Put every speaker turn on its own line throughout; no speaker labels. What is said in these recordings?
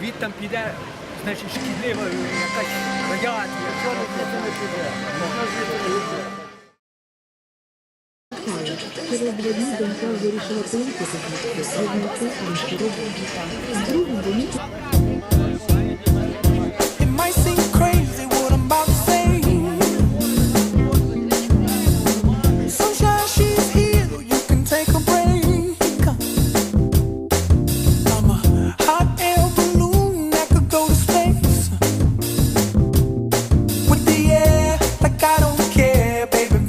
звідти піде, значить, шкідлива якась радіація. Що робити не піде?
Два дні донька вирішила поїхати звідси, одним що робить. З другим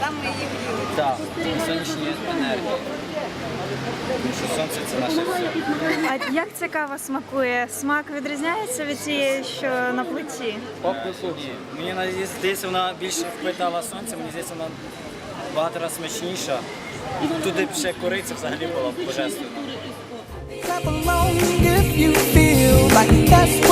do.
Часто її джезва. Так, сонячні енергії. Тому що сонце це наше все.
А як ця кава смакує? Смак відрізняється від тієї, що на плиті?
Ні, мені навіть здається, вона більше впитала сонце, мені здається, вона багато разів смачніша. І туди б ще кориця взагалі була божественна.
Clap along if you feel like that's